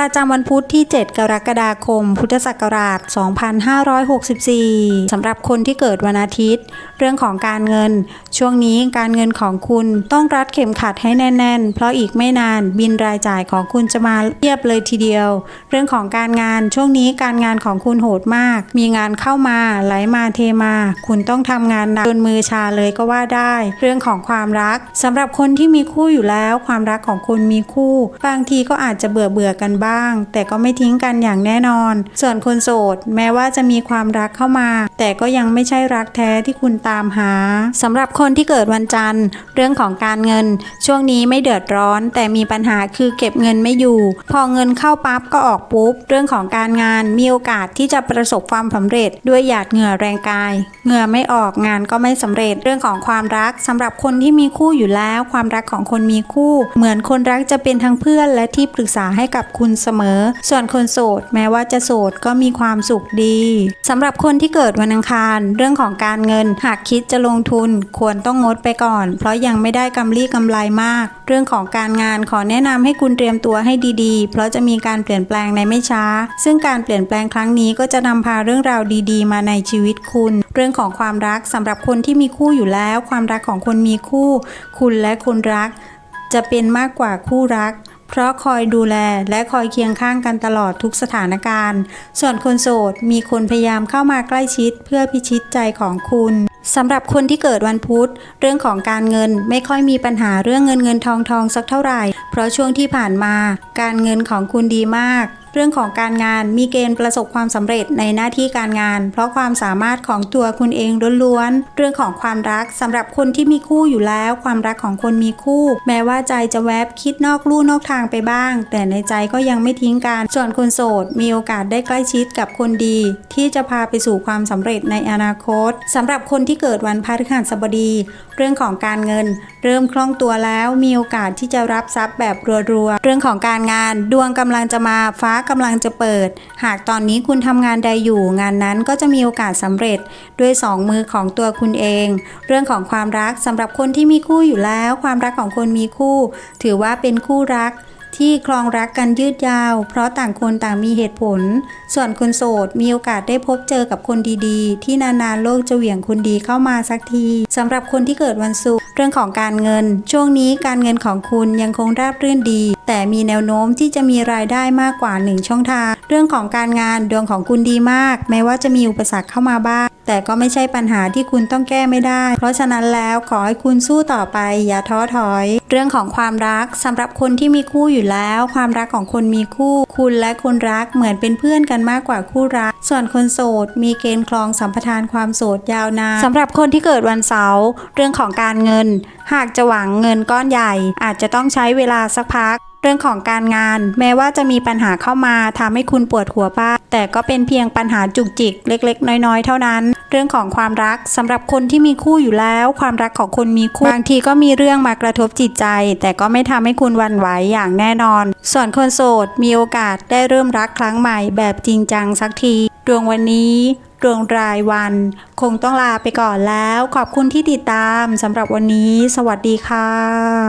ประจำวันพุธที่ 7 กรกฎาคม พุทธศักราช 2564 สำหรับคนที่เกิดวันอาทิตย์ เรื่องของการเงิน ช่วงนี้การเงินของคุณต้องรัดเข็มขัดให้แน่น ๆ เพราะอีกไม่นานบินรายจ่ายของคุณจะมาเรียบเลยทีเดียว เรื่องของการงานช่วงนี้การงานของคุณโหดมาก มีงานเข้ามาไหลมาเทมา คุณต้องทำงานหนักจนมือชาเลยก็ว่าได้ เรื่องของความรักสำหรับคนที่มีคู่อยู่แล้ว ความรักของคุณมีคู่ บางทีก็อาจจะเบื่อเบื่อกันบ้างแต่ก็ไม่ทิ้งกันอย่างแน่นอน ส่วนคนโสด แม้ว่าจะมีความรักเข้ามา แต่ก็ยังไม่ใช่รักแท้ที่คุณตามหาสำหรับคนที่เกิดวันจันทร์ เรื่องของการเงิน ช่วงนี้ไม่เดือดร้อน แต่มีปัญหาคือเก็บเงินไม่อยู่ พอเงินเข้าปั๊บก็ออกปุ๊บ เรื่องของการงานมีโอกาสที่จะประสบความสำเร็จด้วยหยาดเหงื่อแรงกาย เหงื่อไม่ออกงานก็ไม่สำเร็จเรื่องของความรักสำหรับคนที่มีคู่อยู่แล้ว ความรักของคนมีคู่ เหมือนคนรักจะเป็นทั้งเพื่อนและที่ปรึกษาให้กับคุณเสมอ ส่วนคนโสด แม้ว่าจะโสดก็มีความสุขดีสำหรับคนที่เกิดวันอังคาร เรื่องของการเงิน หากคิดจะลงทุนควรต้องงดไปก่อน เพราะยังไม่ได้กำไรกำไรมาก เรื่องของการงานขอแนะนำให้คุณเตรียมตัวให้ดีๆ เพราะจะมีการเปลี่ยนแปลงในไม่ช้า ซึ่งการเปลี่ยนแปลงครั้งนี้ก็จะนำพาเรื่องราวดีๆ มาในชีวิตคุณ เรื่องของความรักสำหรับคนที่มีคู่อยู่แล้ว ความรักของคนมีคู่ คุณและคนรัก จะเป็นมากกว่าคู่รัก เพราะคอยดูแลและคอยเคียงข้างกันตลอดทุกสถานการณ์ ส่วนคนโสดมีคนพยายามเข้ามาใกล้ชิดเพื่อพิชิตใจของคุณสำหรับคนที่เกิดวันพุธ เรื่องของการเงินไม่ค่อยมีปัญหาเรื่องเงินเงินทองทองสักเท่าไหร่ เพราะช่วงที่ผ่านมา การเงินของคุณดีมาก เรื่องของการงานมีเกณฑ์ประสบความสำเร็จในหน้าที่การงาน เพราะความสามารถของตัวคุณเองล้วนๆ เรื่องของความรักสำหรับคนที่มีคู่อยู่แล้ว ความรักของคนมีคู่ แม้ว่าใจจะแวบคิดนอกลู่นอกทางไปบ้าง แต่ในใจก็ยังไม่ทิ้งกันส่วนคนโสด มีโอกาสได้ใกล้ชิดกับคนดี ที่จะพาไปสู่ความสำเร็จในอนาคตสำหรับคนที่เกิดวันพฤหัสบดี เรื่องของการเงิน เริ่มคล่องตัวแล้วมีโอกาสที่จะรับทรัพย์แบบรัวๆเรื่องของการงานดวงกำลังจะมาฟ้ากำลังจะเปิด หากตอนนี้คุณทำงานใดอยู่ งานนั้นก็จะมีโอกาสสำเร็จ ด้วยสองมือของตัวคุณเอง เรื่องของความรักสำหรับคนที่มีคู่อยู่แล้ว ความรักของคนมีคู่ ถือว่าเป็นคู่รัก ที่คลองรักกันยืดยาว เพราะต่างคนต่างมีเหตุผล ส่วนคนโสดมีโอกาสได้พบเจอกับคนดีๆ ที่นานๆโลกจะเหวี่ยงคนดีเข้ามาสักทีสำหรับคนที่เกิดวันศุกร์เรื่องของการเงิน ช่วงนี้การเงินของคุณยังคงราบรื่นดี แต่มีแนวโน้มที่จะมีรายได้มากกว่าหนึ่งช่องทาง เรื่องของการงานดวงของคุณดีมาก แม้ว่าจะมีอุปสรรคเข้ามาบ้างแต่ก็ไม่ใช่ปัญหาที่คุณต้องแก้ไม่ได้ เพราะฉะนั้นแล้วขอให้คุณสู้ต่อไปอย่าท้อถอยเรื่องของความรักสำหรับคนที่มีคู่อยู่แล้ว ความรักของคนมีคู่ คุณและคนรักเหมือนเป็นเพื่อนกันมากกว่าคู่รัก ส่วนคนโสด มีเกณฑ์คลองสัมปทานความโสดยาวนานสำหรับคนที่เกิดวันเสาร์เรื่องของการเงิน หากจะหวังเงินก้อนใหญ่ อาจจะต้องใช้เวลาสักพักเรื่องของการงาน แม้ว่าจะมีปัญหาเข้ามาทำให้คุณปวดหัวบ้างแต่ก็เป็นเพียงปัญหาจุกจิกเล็ก ๆ น้อยๆ เท่านั้น เรื่องของความรักสำหรับคนที่มีคู่อยู่แล้ว ความรักของคนมีคู่บางทีก็มีเรื่องมากระทบจิตใจ แต่ก็ไม่ทำให้คุณวันไหวอย่างแน่นอน ส่วนคนโสดมีโอกาสได้เริ่มรักครั้งใหม่แบบจริงจังสักที ดวงวันนี้ดวงรายวัน คงต้องลาไปก่อนแล้ว ขอบคุณที่ติดตามสำหรับวันนี้ สวัสดีค่ะ